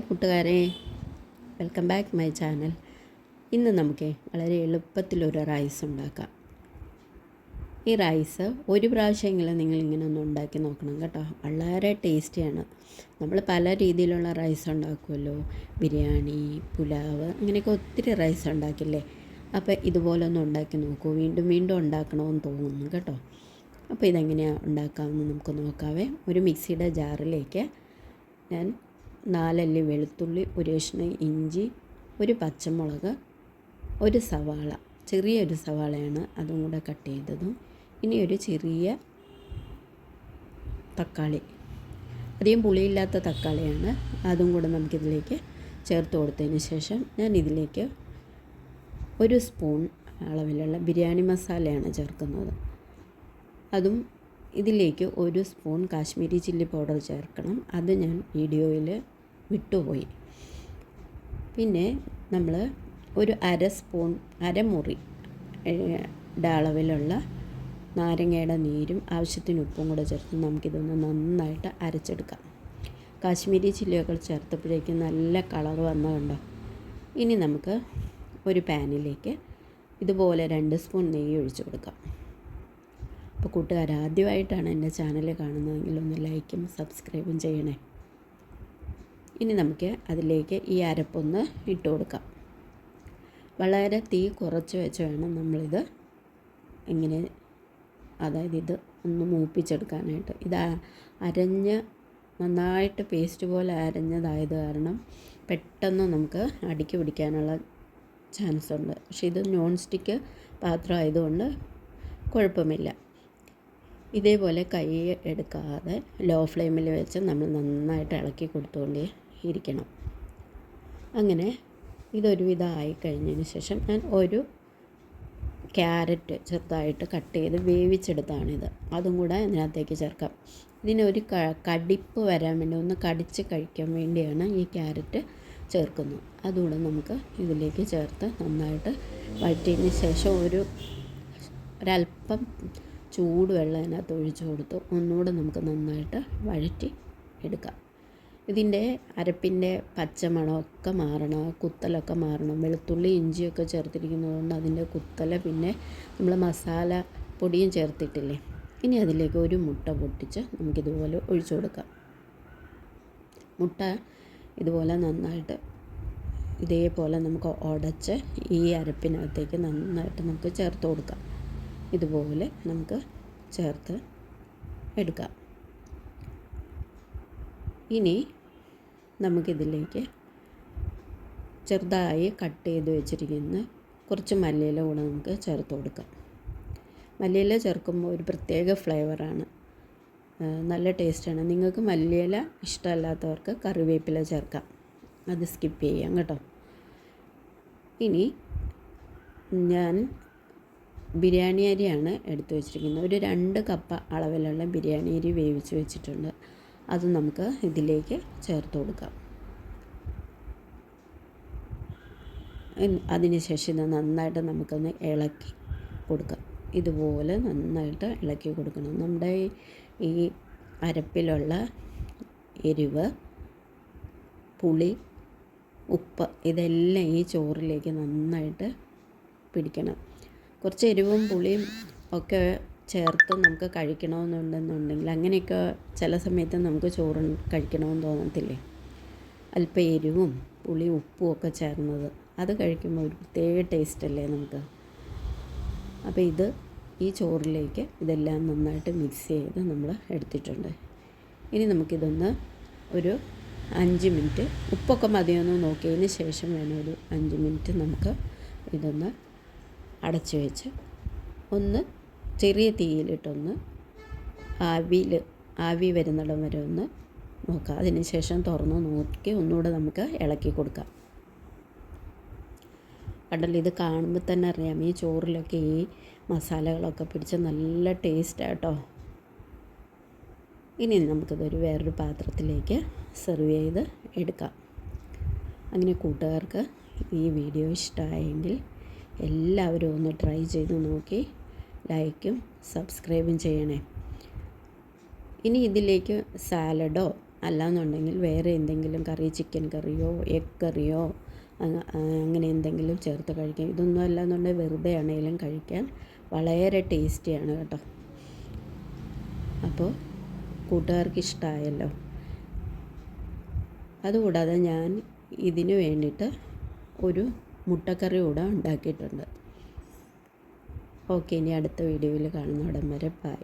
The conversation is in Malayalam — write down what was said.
കൂട്ടുകാരെ വെൽക്കം ബാക്ക് മൈ ചാനൽ ഇന്ന് നമുക്ക് വളരെ എളുപ്പത്തിലൊരു റൈസ് ഉണ്ടാക്കാം. ഈ റൈസ് ഒരു പ്രാവശ്യമെങ്കിലും നിങ്ങൾ ഇങ്ങനെ ഒന്ന് ഉണ്ടാക്കി നോക്കണം കേട്ടോ. വളരെ ടേസ്റ്റിയാണ് നമ്മൾ പല രീതിയിലുള്ള റൈസ് ഉണ്ടാക്കുമല്ലോ. ബിരിയാണി പുലാവ് അങ്ങനെയൊക്കെ ഒത്തിരി റൈസ് ഉണ്ടാക്കില്ലേ? അപ്പോൾ ഇതുപോലെ ഒന്ന് ഉണ്ടാക്കി നോക്കൂ. വീണ്ടും വീണ്ടും ഉണ്ടാക്കണമെന്ന് തോന്നുന്നു കേട്ടോ. അപ്പോൾ ഇതെങ്ങനെയാണ് ഉണ്ടാക്കാമെന്ന് നമുക്ക് നോക്കാവേ. ഒരു മിക്സിയുടെ ജാറിലേക്ക് ഞാൻ നാലല്ലി വെളുത്തുള്ളി ഒരു കഷ്ണം ഇഞ്ചി ഒരു പച്ചമുളക് ഒരു സവാള. ചെറിയൊരു സവാളയാണ് അതും കൂടെ കട്ട് ചെയ്തതും. ഇനി ഒരു ചെറിയ തക്കാളി. അധികം പുളിയില്ലാത്ത തക്കാളിയാണ്. അതും കൂടെ നമുക്കിതിലേക്ക് ചേർത്ത് കൊടുത്തതിന് ശേഷം ഞാൻ ഇതിലേക്ക് ഒരു സ്പൂൺ അളവിലുള്ള ബിരിയാണി മസാലയാണ് ചേർക്കുന്നത്. അതും ഇതിലേക്ക് ഒരു സ്പൂൺ കാശ്മീരി ചില്ലി പൗഡർ ചേർക്കണം. അത് ഞാൻ വീഡിയോയിൽ വിട്ടുപോയി. പിന്നെ നമ്മൾ ഒരു അര സ്പൂൺ അരമുറി ഡാളവിലുള്ള നാരങ്ങയുടെ നീരും ആവശ്യത്തിന് ഉപ്പും കൂടെ ചേർത്ത് നമുക്കിതൊന്ന് നന്നായിട്ട് അരച്ചെടുക്കാം. കാശ്മീരി ചില്ലിയൊക്കെ ചേർത്തപ്പോഴേക്കും നല്ല കളർ വന്ന കണ്ടോ? ഇനി നമുക്ക് ഒരു പാനിലേക്ക് ഇതുപോലെ രണ്ട് സ്പൂൺ നെയ്യ് ഒഴിച്ച് കൊടുക്കാം. അപ്പോൾ കൂട്ടുകാർ ആദ്യമായിട്ടാണ് എന്റെ ചാനൽ കാണുന്നതെങ്കിൽ ഒന്ന് ലൈക്കും സബ്സ്ക്രൈബും ചെയ്യണേ. ഇനി നമുക്ക് അതിലേക്ക് ഈ അരപ്പൊന്ന് ഇട്ട് കൊടുക്കാം. വളരെ തീ കുറച്ച് വെച്ച് വേണം നമ്മളിത് ഇങ്ങനെ അതായത് ഇത് ഒന്ന് മൂപ്പിച്ചെടുക്കാനായിട്ട്. ഇത് അരഞ്ഞ് നന്നായിട്ട് പേസ്റ്റ് പോലെ അരഞ്ഞതായത് കാരണം പെട്ടെന്ന് നമുക്ക് അടുക്കി പിടിക്കാനുള്ള ചാൻസ് ഉണ്ട് പക്ഷേ ഇത് നോൺ സ്റ്റിക്ക് പാത്രം ആയതുകൊണ്ട് കുഴപ്പമില്ല. ഇതേപോലെ കൈ എടുക്കാതെ ലോ ഫ്ലെയിമിൽ വെച്ച് നമ്മൾ നന്നായിട്ട് ഇളക്കി കൊടുത്തുകൊണ്ടേ ഇരിക്കണം. അങ്ങനെ ഇതൊരുവിധം കഴിഞ്ഞതിന് ശേഷം ഞാൻ ഒരു ക്യാരറ്റ് ചെറുതായിട്ട് കട്ട് ചെയ്ത് വേവിച്ചെടുത്താണിത്. അതും കൂടെ അതിനകത്തേക്ക് ചേർക്കാം. ഇതിനൊരു കടിപ്പ് വരാൻ വേണ്ടി ഒന്ന് കടിച്ച് കഴിക്കാൻ വേണ്ടിയാണ് ഈ ക്യാരറ്റ് ചേർക്കുന്നത്. അതുകൂടെ നമുക്ക് ഇതിലേക്ക് ചേർത്ത് നന്നായിട്ട് വഴറ്റിയതിന് ശേഷം ഒരു ഒരല്പം ചൂടുവെള്ളം അതിനകത്ത് ഒഴിച്ചു കൊടുത്ത് ഒന്നുകൂടെ നമുക്ക് നന്നായിട്ട് വഴറ്റി എടുക്കാം. ഇതിന്റെ അരപ്പിന്റെ പച്ചമണമൊക്കെ മാറണം കുത്തലൊക്കെ മാറണം. വെളുത്തുള്ളി ഇഞ്ചിയൊക്കെ ചേർത്തിരിക്കുന്നതുകൊണ്ട് അതിന്റെ കുത്തല പിന്നെ നമ്മൾ മസാല പൊടിയും ചേർത്തിട്ടില്ലേ? ഇനി അതിലേക്ക് ഒരു മുട്ട പൊട്ടിച്ച് നമുക്കിതുപോലെ ഒഴിച്ചു കൊടുക്കാം. മുട്ട ഇതുപോലെ നന്നായിട്ട് ഇതേപോലെ നമുക്ക് ഉടച്ച് ഈ അരപ്പിനകത്തേക്ക് നന്നായിട്ട് നമുക്ക് ചേർത്ത് കൊടുക്കാം. ഇതുപോലെ നമുക്ക് ചേർത്ത് എടുക്കാം. ഇനി നമുക്കിതിലേക്ക് ചെറുതായി കട്ട് ചെയ്ത് വെച്ചിരിക്കുന്ന കുറച്ച് മല്ലിയില കൂടെ നമുക്ക് ചേർത്ത് കൊടുക്കാം. മല്ലിയില ചേർക്കുമ്പോൾ ഒരു പ്രത്യേക ഫ്ലേവറാണ്. നല്ല ടേസ്റ്റാണ്. നിങ്ങൾക്ക് മല്ലിയില ഇഷ്ടമല്ലാത്തവർക്ക് കറിവേപ്പില ചേർക്കാം. അത് സ്കിപ്പ് ചെയ്യാം കേട്ടോ. ഇനി ഞാൻ ബിരിയാണി അരിയാണ് എടുത്തു വെച്ചിരിക്കുന്നത്. ഒരു രണ്ട് കപ്പ അളവിലുള്ള ബിരിയാണി അരി വേവിച്ച് വെച്ചിട്ടുണ്ട്. അത് നമുക്ക് ഇതിലേക്ക് ചേർത്ത് കൊടുക്കാം. അതിനുശേഷം ഇത് നന്നായിട്ട് നമുക്കൊന്ന് ഇളക്കി കൊടുക്കാം. ഇതുപോലെ നന്നായിട്ട് ഇളക്കി കൊടുക്കണം. നമ്മുടെ ഈ അരപ്പിലുള്ള എരിവ് പുളി ഉപ്പ് ഇതെല്ലാം ഈ ചോറിലേക്ക് നന്നായിട്ട് പിടിക്കണം. കുറച്ച് എരിവും പുളിയും ഒക്കെ ചേർത്ത് നമുക്ക് കഴിക്കണമെന്നുണ്ടെന്നുണ്ടെങ്കിൽ അങ്ങനെയൊക്കെ ചില സമയത്ത് നമുക്ക് ചോറ് കഴിക്കണമെന്ന് തോന്നത്തില്ലേ? അല്പം എരിവും പുളി ഉപ്പും ഒക്കെ ചേർന്നത്. അത് കഴിക്കുമ്പോൾ ഒരു പ്രത്യേക ടേസ്റ്റ് അല്ലേ നമുക്ക്? അപ്പോൾ ഇത് ഈ ചോറിലേക്ക് ഇതെല്ലാം നന്നായിട്ട് മിക്സ് ചെയ്ത് നമ്മൾ എടുത്തിട്ടുണ്ട്. ഇനി നമുക്കിതൊന്ന് ഒരു അഞ്ച് മിനിറ്റ് ഉപ്പൊക്കെ മതിയെന്ന് നോക്കിയതിന് ശേഷം വേണം ഒരു അഞ്ച് മിനിറ്റ് നമുക്ക് ഇതൊന്ന് അടച്ചു വെച്ച് ഒന്ന് ചെറിയ തീയിലിട്ടൊന്ന് ആവിയിൽ ആവി വരുന്നിടം വരെ ഒന്ന് നോക്കാം. അതിന് ശേഷം തുറന്ന് നോക്കി ഒന്നുകൂടെ നമുക്ക് ഇളക്കി കൊടുക്കാം. കണ്ടല്ലോ ഇത് കാണുമ്പോൾ തന്നെ അറിയാം. ഈ ചോറിലൊക്കെ ഈ മസാലകളൊക്കെ പിടിച്ച് നല്ല ടേസ്റ്റാട്ടോ ഇനി നമുക്കിതൊരു വേറൊരു പാത്രത്തിലേക്ക് സെർവ് ചെയ്ത് എടുക്കാം. അങ്ങനെ കൂട്ടുകാർക്ക് ഈ വീഡിയോ ഇഷ്ടമായെങ്കിൽ എല്ലാവരും ഒന്ന് ട്രൈ ചെയ്ത് നോക്കി. ലൈക്കും സബ്സ്ക്രൈബും ചെയ്യണേ. ഇനി ഇതിലേക്ക് സാലഡോ അല്ലാന്നുണ്ടെങ്കിൽ വേറെ എന്തെങ്കിലും കറി ചിക്കൻ കറിയോ എഗ് കറിയോ അങ്ങനെ എന്തെങ്കിലും ചേർത്ത് കഴിക്കാം. ഇതൊന്നും അല്ലാന്നുണ്ടെങ്കിൽ വെറുതെ ആണെങ്കിലും കഴിക്കാൻ വളരെ ടേസ്റ്റിയാണ് കേട്ടോ. അപ്പോൾ കൂട്ടുകാർക്ക് ഇഷ്ടമായല്ലോ അതുകൂടാതെ ഞാൻ ഇതിന് വേണ്ടിയിട്ട് ഒരു മുട്ടക്കറി കൂടെ ഉണ്ടാക്കിയിട്ടുണ്ട്. ഓക്കെ ഇനി അടുത്ത വീഡിയോയിൽ കാണുന്ന ഉടൻ വരെ ബൈ.